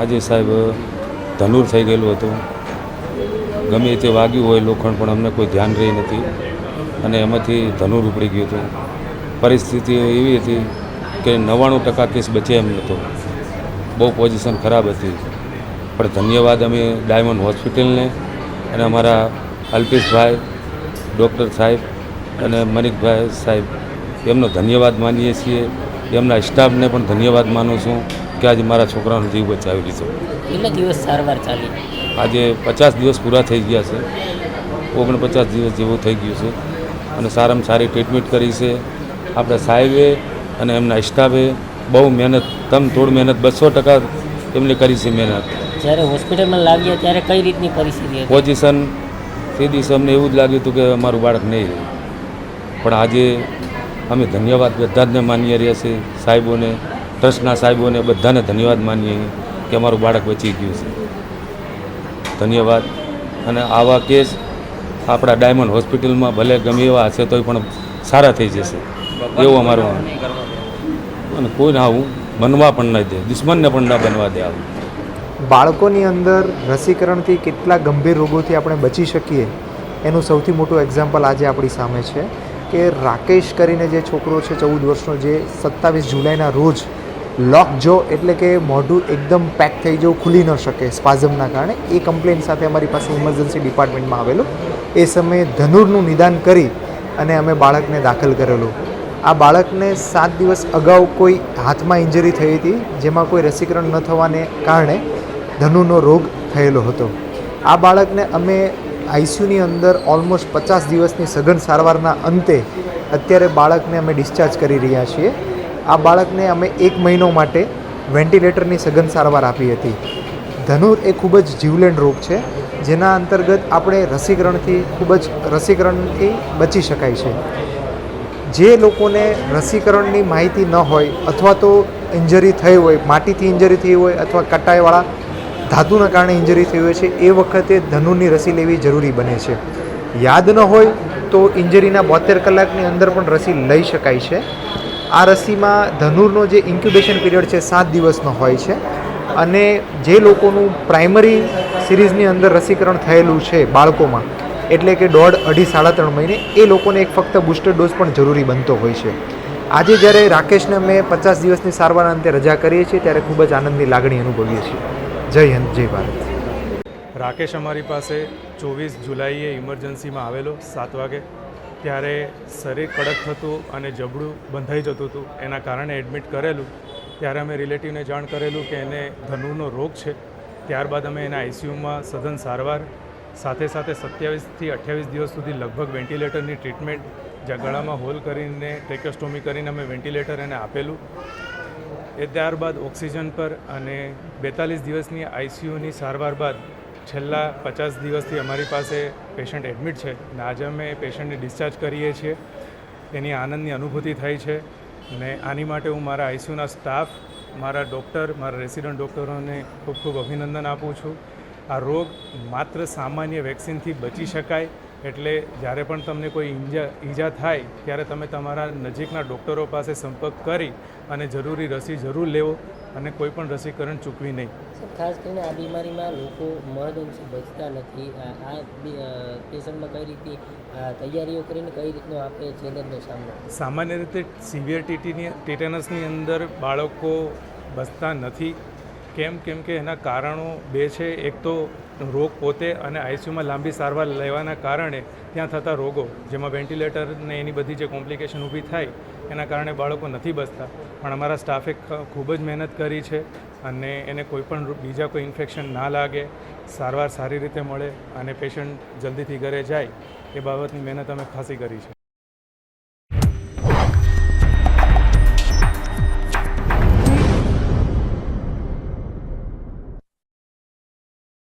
આજે સાહેબ ધનુર થઈ ગયેલું હતું. ગમે તે વાગ્યું હોય લોખંડ, પણ અમને કોઈ ધ્યાન રહી નથી. અને એમાંથી ધનુર ઉપડી ગયું હતું. પરિસ્થિતિ એવી હતી કે નવ્વાણું ટકા કેસ બચે એમ નહોતો. બહુ પોઝિશન ખરાબ હતી. પણ ધન્યવાદ અમે ડાયમંડ હોસ્પિટલને અને અમારા અલ્પેશભાઈ, ડૉક્ટર સાહેબ અને મનિકભાઈ સાહેબ, એમનો ધન્યવાદ માનીએ છીએ. એમના સ્ટાફને પણ ધન્યવાદ માનું છું. કે આજે મારા છોકરાનો જીવ બચાવી લીધો. કેટલા દિવસ સારવાર ચાલી? આજે પચાસ દિવસ પૂરા થઈ ગયા છે. ઓગણપચાસ દિવસ જેવો થઈ ગયો છે. અને સારામાં સારી ટ્રીટમેન્ટ કરી છે. આપણા સાહેબે અને એમના સ્ટાફે બહુ મહેનત તમ તોડ મહેનત બસો ટકા એમને કરી છે મહેનત. જ્યારે હોસ્પિટલમાં લાગ્યા ત્યારે કઈ રીતની પરિસ્થિતિ પોઝિશન તે દિવસે અમને એવું જ લાગ્યું હતું કે અમારું બાળક નહીં રહે. પણ આજે અમે ધન્યવાદ બધા જને માનીએ રહ્યા છીએ સાહેબોને. ટ્રસ્ટના સાહેબોને બધાને ધન્યવાદ માનીએ કે અમારું બાળક બચી ગયું છે. ધન્યવાદ. અને આવા કેસ આપણા ડાયમંડ હોસ્પિટલમાં ભલે ગમે એવા હશે તોય પણ સારા થઈ જશે. એવું અમારું અને કોઈને આવું બનવા પણ ન દે, દુશ્મનને પણ ન બનવા દે આવું. બાળકોની અંદર રસીકરણથી કેટલા ગંભીર રોગોથી આપણે બચી શકીએ, એનું સૌથી મોટું એક્ઝામ્પલ આજે આપણી સામે છે કે રાકેશ કરીને જે છોકરો છે ચૌદ વર્ષનો, જે સત્તાવીસ જુલાઈના રોજ લોક જો એટલે કે મોઢું એકદમ પેક થઈ જવું, ખુલી ન શકે સ્પાઝમના કારણે, એ કમ્પ્લેન સાથે અમારી પાસે ઇમરજન્સી ડિપાર્ટમેન્ટમાં આવેલું. એ સમયે ધનુરનું નિદાન કરી અને અમે બાળકને દાખલ કરેલું. આ બાળકને સાત દિવસ અગાઉ કોઈ હાથમાં ઇન્જરી થઈ હતી, જેમાં કોઈ રસીકરણ ન થવાને કારણે ધનુનો રોગ થયેલો હતો. આ બાળકને અમે આઈસીયુની અંદર ઓલમોસ્ટ પચાસ દિવસની સઘન સારવારના અંતે અત્યારે બાળકને અમે ડિસ્ચાર્જ કરી રહ્યા છીએ. આ બાળકને અમે એક મહિનો માટે વેન્ટિલેટરની સઘન સારવાર આપી હતી. ધનુર એ ખૂબ જ જીવલેણ રોગ છે, જેના અંતર્ગત આપણે રસીકરણથી ખૂબ જ, રસીકરણથી બચી શકાય છે. જે લોકોને રસીકરણની માહિતી ન હોય અથવા તો ઇન્જરી થઈ હોય, માટીથી ઇન્જરી થઈ હોય અથવા કટાઈવાળા ધાતુના કારણે ઇન્જરી થઈ હોય છે, એ વખતે ધનુરની રસી લેવી જરૂરી બને છે. યાદ ન હોય તો ઇન્જરીના બોતેર કલાકની અંદર પણ રસી લઈ શકાય છે. આ રસીમાં ધનુરનો જે ઇન્ક્યુબેશન પીરિયડ છે સાત દિવસનો હોય છે. અને જે લોકોનું પ્રાઇમરી સિરીઝની અંદર રસીકરણ થયેલું છે બાળકોમાં, એટલે કે દોઢ અઢી સાડા ત્રણ મહિને, એ લોકોને એક ફક્ત બૂસ્ટર ડોઝ પણ જરૂરી બનતો હોય છે. આજે જ્યારે રાકેશને અમે પચાસ દિવસની સારવાર અંતે રજા કરીએ છીએ, ત્યારે ખૂબ જ આનંદની લાગણી અનુભવીએ છીએ. જય હિન્દ, જય ભારત. રાકેશ અમારી પાસે ચોવીસ જુલાઈએ ઇમરજન્સીમાં આવેલો, સાત વાગે. ત્યારે શરીર કડક થતું અને જબડું બંધાઈ જતું હતું. એના કારણે એડમિટ કરેલું. ત્યારે અમે રિલેટિવને જાણ કરેલું કે એને ધનુનો રોગ છે. ત્યારબાદ અમે એના આઈસીયુમાં સઘન સારવાર, સાથે સાથે સત્યાવીસથી અઠ્યાવીસ દિવસ સુધી લગભગ વેન્ટિલેટરની ટ્રીટમેન્ટ જ્યાં ગળામાં હોલ કરીને ટ્રેકોસ્ટોમી કરીને અમે વેન્ટિલેટર એને આપેલું. એ ત્યારબાદ ઓક્સિજન પર અને બેતાલીસ દિવસની આઈસીયુની સારવાર બાદ છેલ્લા પચાસ દિવસથી અમારી પાસે પેશન્ટ એડમિટ છે. અને આજે અમે પેશન્ટને ડિસ્ચાર્જ કરીએ છીએ. એની આનંદની અનુભૂતિ થઈ છે. ને આની માટે હું મારા આઈસીયુના સ્ટાફ, મારા ડૉક્ટર, મારા રેસિડન્ટ ડૉક્ટરોને ખૂબ ખૂબ અભિનંદન આપું છું. આ રોગ માત્ર સામાન્ય વેક્સિનથી બચી શકાય એટલે જ્યારે પણ તમને કોઈ ઈજા ઈજા થાય ત્યારે તમે તમારા નજીકના ડૉક્ટરો પાસે સંપર્ક કરી અને જરૂરી રસી જરૂર લેવો અને કોઈ પણ રસીકરણ ચૂકવી નહીં. ખાસ કરીને આ બીમારીમાં લોકો મહદઅંશે બચતા નથી. આ પેશન્ટમાં કઈ રીતે તૈયારીઓ કરીને કઈ રીતનો આપણે ચેલેન્જનો સામનો? સામાન્ય રીતે સિવિયર ટીટીની ટીટેનસની અંદર બાળકો બચતા નથી. કેમ કેમ કે એના કારણો બે છે. એક તો રોગ પોતે અને આઈસીયુમાં લાંબી સારવાર લેવાના કારણે ત્યાં થતા રોગો, જેમાં વેન્ટિલેટર ને એની બધી જે કોમ્પ્લિકેશન ઊભી થાય, એના કારણે બાળકો નથી બચતા. પણ અમારા સ્ટાફે ખૂબ જ મહેનત કરી છે અને એને કોઈપણ બીજા કોઈ ઇન્ફેક્શન ના લાગે, સારવાર સારી રીતે મળે અને પેશન્ટ જલ્દીથી ઘરે જાય, એ બાબતની મહેનત અમે ખાસી કરી છે.